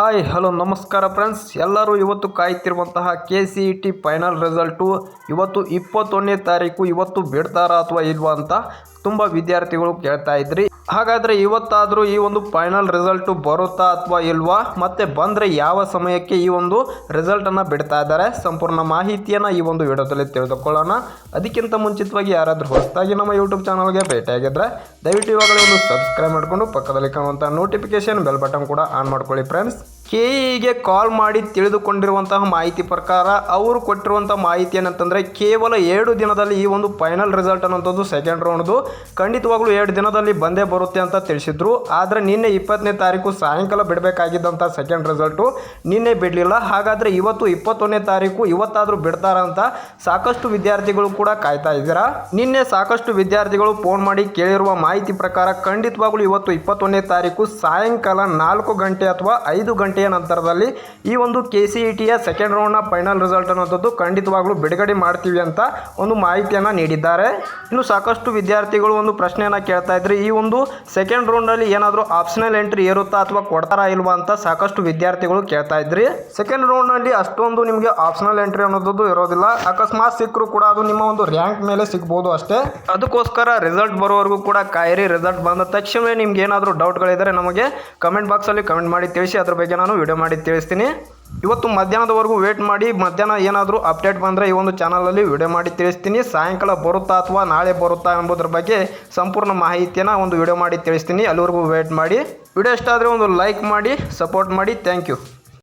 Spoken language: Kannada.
ಹಾಯ್, ಹಲೋ, ನಮಸ್ಕಾರ ಫ್ರೆಂಡ್ಸ್. ಎಲ್ಲರೂ ಇವತ್ತು ಕಾಯ್ತಿರುವಂತಹ K C E T final result ಇವತ್ತು ಇಪ್ಪತ್ತೊಂದನೇ ತಾರೀಕು, ಇವತ್ತು ಬಿಡ್ತಾರಾ ಅಥವಾ ಇಲ್ವಾ ಅಂತ ತುಂಬ ವಿದ್ಯಾರ್ಥಿಗಳು ಕೇಳ್ತಾ ಇದ್ರಿ. ಹಾಗಾದರೆ ಇವತ್ತಾದರೂ ಈ ಒಂದು ಫೈನಲ್ ರಿಸಲ್ಟು ಬರುತ್ತಾ ಅಥವಾ ಇಲ್ವಾ? ಮತ್ತೆ ಬಂದರೆ ಯಾವ ಸಮಯಕ್ಕೆ ಈ ಒಂದು ರಿಸಲ್ಟನ್ನು ಬಿಡ್ತಾ ಇದ್ದಾರೆ? ಸಂಪೂರ್ಣ ಮಾಹಿತಿಯನ್ನು ಈ ಒಂದು ವಿಡಿಯೋದಲ್ಲಿ ತಿಳಿದುಕೊಳ್ಳೋಣ. ಅದಕ್ಕಿಂತ ಮುಂಚಿತವಾಗಿ ಯಾರಾದರೂ ಹೊಸದಾಗಿ ನಮ್ಮ ಯೂಟ್ಯೂಬ್ ಚಾನಲ್ಗೆ ಭೇಟಿಯಾಗಿದ್ದರೆ ದಯವಿಟ್ಟು ಇವಾಗಲೇ ಒಂದು ಸಬ್ಸ್ಕ್ರೈಬ್ ಮಾಡಿಕೊಂಡು ಪಕ್ಕದಲ್ಲಿ ಕಾಣುವಂಥ ನೋಟಿಫಿಕೇಷನ್ ಬೆಲ್ ಬಟನ್ ಕೂಡ ಆನ್ ಮಾಡ್ಕೊಳ್ಳಿ ಫ್ರೆಂಡ್ಸ್ ಕೆಇಗೆ ಕಾಲ್ ಮಾಡಿ ತಿಳಿದುಕೊಂಡಿರುವಂತಹ ಮಾಹಿತಿ ಪ್ರಕಾರ ಅವರು ಕೊಟ್ಟಿರುವಂಥ ಮಾಹಿತಿ ಏನಂತಂದರೆ ಕೇವಲ ಎರಡು ದಿನದಲ್ಲಿ ಈ ಒಂದು ಫೈನಲ್ ರಿಸಲ್ಟ್ ಅನ್ನೋಂಥದ್ದು ಸೆಕೆಂಡ್ ರೌಂಡ್ದು ಖಂಡಿತವಾಗ್ಲೂ ಎರಡು ದಿನದಲ್ಲಿ ಬಂದೇ ಬರುತ್ತೆ ಅಂತ ತಿಳಿಸಿದ್ರು. ಆದರೆ ನಿನ್ನೆ ಇಪ್ಪತ್ತನೇ ತಾರೀಕು ಸಾಯಂಕಾಲ ಬಿಡಬೇಕಾಗಿದ್ದಂಥ ಸೆಕೆಂಡ್ ರಿಸಲ್ಟು ನಿನ್ನೆ ಬಿಡಲಿಲ್ಲ. ಹಾಗಾದರೆ ಇವತ್ತು ಇಪ್ಪತ್ತೊಂದನೇ ತಾರೀಕು ಇವತ್ತಾದರೂ ಬಿಡ್ತಾರ ಅಂತ ಸಾಕಷ್ಟು ವಿದ್ಯಾರ್ಥಿಗಳು ಕೂಡ ಕಾಯ್ತಾ ಇದ್ದೀರಾ? ನಿನ್ನೆ ಸಾಕಷ್ಟು ವಿದ್ಯಾರ್ಥಿಗಳು ಫೋನ್ ಮಾಡಿ ಕೇಳಿರುವ ಮಾಹಿತಿ ಪ್ರಕಾರ ಖಂಡಿತವಾಗ್ಲೂ ಇವತ್ತು ಇಪ್ಪತ್ತೊಂದನೇ ತಾರೀಕು ಸಾಯಂಕಾಲ ನಾಲ್ಕು ಗಂಟೆ ಅಥವಾ ಐದು ಗಂಟೆಯ ನಂತರದಲ್ಲಿ ಈ ಒಂದು ಕೆ ಸಿ ಇ ಟಿಯ ಸೆಕೆಂಡ್ ರೌಂಡ್ನ ಫೈನಲ್ ರಿಸಲ್ಟ್ ಅನ್ನೋಂಥದ್ದು ಖಂಡಿತವಾಗ್ಲೂ ಬಿಡುಗಡೆ ಮಾಡ್ತೀವಿ ಅಂತ ಒಂದು ಮಾಹಿತಿಯನ್ನು ನೀಡಿದ್ದಾರೆ. ಇನ್ನು ಸಾಕಷ್ಟು ವಿದ್ಯಾರ್ಥಿಗಳು ಒಂದು ಪ್ರಶ್ನೆಯನ್ನು ಕೇಳ್ತಾ ಇದ್ರಿ. ಈ ಒಂದು ಸೆಕೆಂಡ್ ರೌಂಡಲ್ಲಿ ಏನಾದರೂ ಆಪ್ಷನಲ್ ಎಂಟ್ರಿ ಇರುತ್ತಾ ಅಥವಾ ಕೊಡ್ತಾರಾ ಇಲ್ವಾ ಅಂತ ಸಾಕಷ್ಟು ವಿದ್ಯಾರ್ಥಿಗಳು ಕೇಳ್ತಾ ಇದ್ರಿ. ಸೆಕೆಂಡ್ ರೌಂಡ್ನಲ್ಲಿ ಅಷ್ಟೊಂದು ನಿಮಗೆ ಆಪ್ಷನಲ್ ಎಂಟ್ರಿ ಅನ್ನೋದು ಇರೋದಿಲ್ಲ. ಅಕಸ್ಮಾತ್ ಸಿಕ್ಕರೂ ಕೂಡ ಅದು ನಿಮ್ಮ ಒಂದು ರ್ಯಾಂಕ್ ಮೇಲೆ ಸಿಗ್ಬೋದು ಅಷ್ಟೇ. ಅದಕ್ಕೋಸ್ಕರ ರಿಸಲ್ಟ್ ಬರೋವರೆಗೂ ಕೂಡ ಕಾಯಿರಿ. ರಿಸಲ್ಟ್ ಬಂದ ತಕ್ಷಣವೇ ನಿಮ್ಗೆ ಏನಾದರೂ ಡೌಟ್ಗಳಿದ್ದರೆ ನಮಗೆ ಕಮೆಂಟ್ ಬಾಕ್ಸಲ್ಲಿ ಕಮೆಂಟ್ ಮಾಡಿ ತಿಳಿಸಿ. ಅದ್ರ ಬಗ್ಗೆ ನಾನು ವಿಡಿಯೋ ಮಾಡಿ ತಿಳಿಸ್ತೀನಿ. ಇವತ್ತು ಮಧ್ಯಾಹ್ನದವರೆಗೂ ವೇಟ್ ಮಾಡಿ, ಮಧ್ಯಾಹ್ನ ಏನಾದರೂ ಅಪ್ಡೇಟ್ ಬಂದರೆ ಈ ಒಂದು ಚಾನಲಲ್ಲಿ ವಿಡಿಯೋ ಮಾಡಿ ತಿಳಿಸ್ತೀನಿ. ಸಾಯಂಕಾಲ ಬರುತ್ತಾ ಅಥವಾ ನಾಳೆ ಬರುತ್ತಾ ಎಂಬುದರ ಬಗ್ಗೆ ಸಂಪೂರ್ಣ ಮಾಹಿತಿಯನ್ನು ಒಂದು ವಿಡಿಯೋ ಮಾಡಿ ತಿಳಿಸ್ತೀನಿ. ಅಲ್ಲಿವರೆಗೂ ವೇಟ್ ಮಾಡಿ. ವಿಡಿಯೋ ಇಷ್ಟ ಆದರೆ ಒಂದು ಲೈಕ್ ಮಾಡಿ ಸಪೋರ್ಟ್ ಮಾಡಿ. Thank you